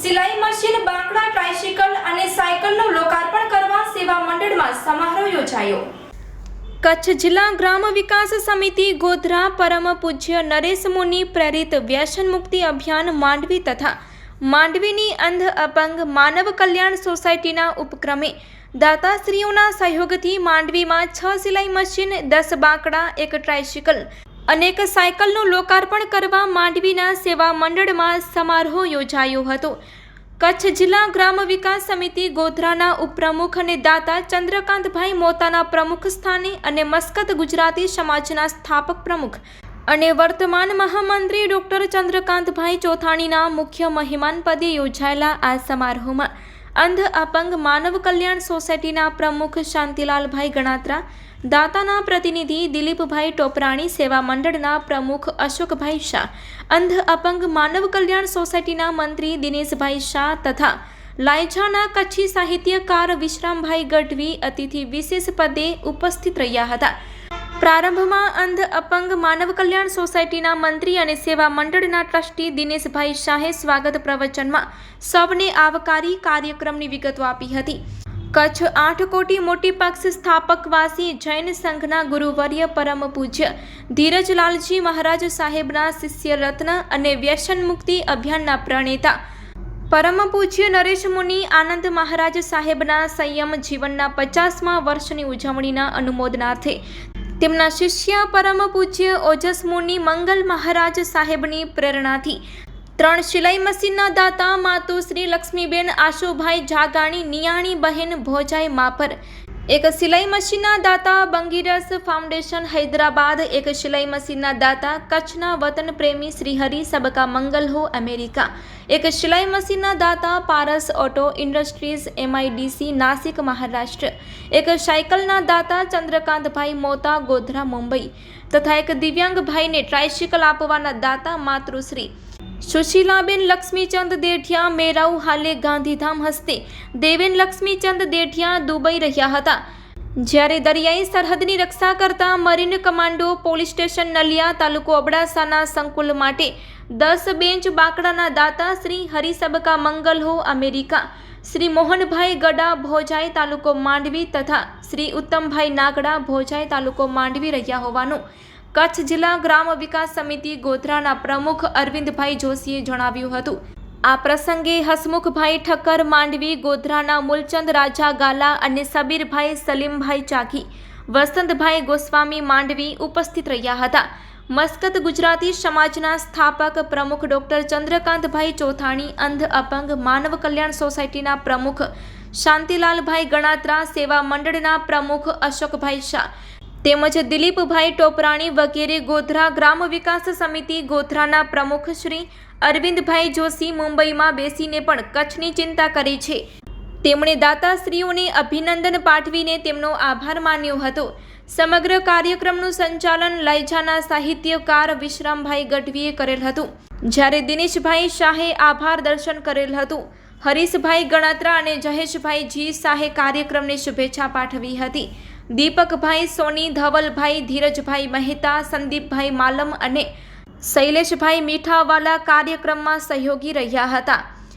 સિલાઈ machine, બાંકડા, tricycle અને સાયકલનું લોકાર્પણ કરવા સેવા મંડળમાં સમારોહ યોજાયો. કચ્છ જિલ્લા ગ્રામ વિકાસ સમિતિ ગોધરા, પરમ પૂજ્ય નરેશ મુનિ પ્રેરિત વ્યસન મુક્તિ અભિયાન માંડવી તથા માંડવીની અંધ અપંગ માનવ કલ્યાણ સોસાયટીના ઉપક્રમે દાતાશ્રીઓના સહયોગથી માંડવીમાં છ સિલાઈ મશીન, દસ બાંકડા, એક ટ્રાઇસિકલ અને એક સાયકલનું લોકાર્પણ કરવા માંડવીના સેવા મંડળમાં સમારોહ યોજાયો હતો. કચ્છ જિલ્લા ગ્રામ વિકાસ સમિતિ ગોધરાના ઉપપ્રમુખ અને દાતા ચંદ્રકાંતભાઈ મોતાના પ્રમુખ સ્થાને અને મસ્કત ગુજરાતી સમાજના સ્થાપક પ્રમુખ અને વર્તમાન મહામંત્રી ડોક્ટર ચંદ્રકાંતભાઈ ચોથાણીના મુખ્ય મહેમાન પદે યોજાયેલા આ સમારોહમાં અંધ અપંગ માનવ કલ્યાણ સોસાયટીના પ્રમુખ શાંતિલાલભાઈ ગણાત્રા, દાતાના પ્રતિનિધિ દિલીપભાઈ ટોપરાણી, સેવા મંડળના પ્રમુખ અશોકભાઈ શાહ, અંધ અપંગ માનવ કલ્યાણ સોસાયટીના મંત્રી દિનેશભાઈ શાહ તથા લાયજાના કચ્છી સાહિત્યકાર વિશ્રામભાઈ ગઢવી અતિથિ વિશેષ પદે ઉપસ્થિત રહ્યા હતા. પ્રારંભમાં અંધ અપંગ માનવ કલ્યાણ સોસાયટીના મંત્રી અને સેવા મંડળના ટ્રસ્ટી દિનેશભાઈ શાહે સ્વાગત પ્રવચનમાં સૌને આવકારી કાર્યક્રમની વિગતો આપી હતી. કચ્છ આઠ કોટી મોટી પક્ષ સ્થાપકવાસી જૈન સંઘના ગુરુવર્ય પરમ પૂજ્ય ધીરજલાલજી મહારાજ સાહેબના શિષ્ય રત્ન અને વ્યસન મુક્તિ અભિયાનના પ્રણેતા પરમ પૂજ્ય નરેશ મુનિ આનંદ મહારાજ સાહેબના સંયમ જીવનના પચાસમા વર્ષની ઉજવણીના અનુમોદનાર્થે તેમના શિષ્ય પરમ પૂજ્ય ઓજસ મંગલ મહારાજ સાહેબની પ્રેરણાથી ત્રણ સિલાઈ મશીનના દાતા માતુ શ્રી લક્ષ્મીબેન આશુભાઈ જાગાણી, નિયાણી બહેન ભોજાઈ માપર એક સિલાઈ મશીનના દાતા બંગીરસ ફાઉન્ડેશન હૈદરાબાદ, એક સિલાઈ મશીનના દાતા કચ્છના વતન પ્રેમી શ્રીહરિ સબકા મંગલ હો અમેરિકા, એક સિલાઈ મશીનના દાતા Paras auto industries MIDC, Nashik Maharashtra એક સાયકલના દાતા ચંદ્રકાંતભાઈ મોતા, ગોધરા, મુંબઈ તથા એક દિવ્યાંગ ટ્રાયસિકલ આપવાના દાતા માતૃશ્રી. સુશીલાબેન લક્ષ્મીચંદ દેઠિયા મેરાઉ હાલે ગાંધીધામ હસ્તે દેવેન લક્ષ્મીચંદ દેઠિયા દુબઈ રહ્યા હતા. જ્યારે દરિયાઈ સરહદની રક્ષા કરતા marine commando police station Naliya તાલુકો અબડાસાના સંકુલ માટે દસ બેન્ચ બાકડાના દાતા શ્રી હરિસબકા મંગલ હો, અમેરિકા શ્રી મોહનભાઈ ગડા ભોજાઈ તાલુકો માંડવી તથા શ્રી ઉત્તમભાઈ નાગડા ભોજાઈ તાલુકો માંડવી રહ્યા હોવાનું કચ્છ જિલ્લા ગ્રામ વિકાસ સમિતિ ગોધરાના પ્રમુખ અરવિંદભાઈ જોશીએ જણાવ્યું હતું. આ પ્રસંગે હસમુખભાઈ ઠક્કર માંડવી, ગોધરાના મૂલચંદ રાજા ગાલા અને સબીરભાઈ સલીમભાઈ ચાકી વસંતભાઈ ગોસ્વામી માંડવી ઉપસ્થિત રહ્યા હતા. મસ્કત ગુજરાતી સમાજના સ્થાપક પ્રમુખ ડોક્ટર ચંદ્રકાંતભાઈ ચોથાણી, અંધ અપંગ માનવ કલ્યાણ સોસાયટીના પ્રમુખ શાંતિલાલભાઈ ગણાત્રા, સેવા મંડળના પ્રમુખ અશોકભાઈ શાહ તેમજ દિલીપભાઈ ટોપરાણી વગેરે ગોધરા ગ્રામ વિકાસ સમિતિ ગોધરાના પ્રમુખ શ્રી અરવિંદભાઈ જોશી મુંબઈમાં બેસીને પણ કચ્છની ચિંતા કરી છે. તેમણે દાતાશ્રીઓને અભિનંદન પાઠવીને તેમનો આભાર માન્યો હતો. સમગ્ર કાર્યક્રમનું સંચાલન લયજાના સાહિત્યકાર વિશ્રામભાઈ ગઢવીએ કરેલ હતું. જ્યારે દિનેશભાઈ શાહે આભાર દર્શન કરેલ હતું. હરીશભાઈ ગણાત્રા અને જહેશભાઈ જી શાહે કાર્યક્રમને શુભેચ્છા પાઠવી હતી. દીપકભાઈ સોની, ધવલભાઈ, ધીરજભાઈ મહેતા, સંદીપભાઈ માલમ અને શૈલેષભાઈ મીઠાવાલા કાર્યક્રમમાં સહયોગી રહ્યા હતા.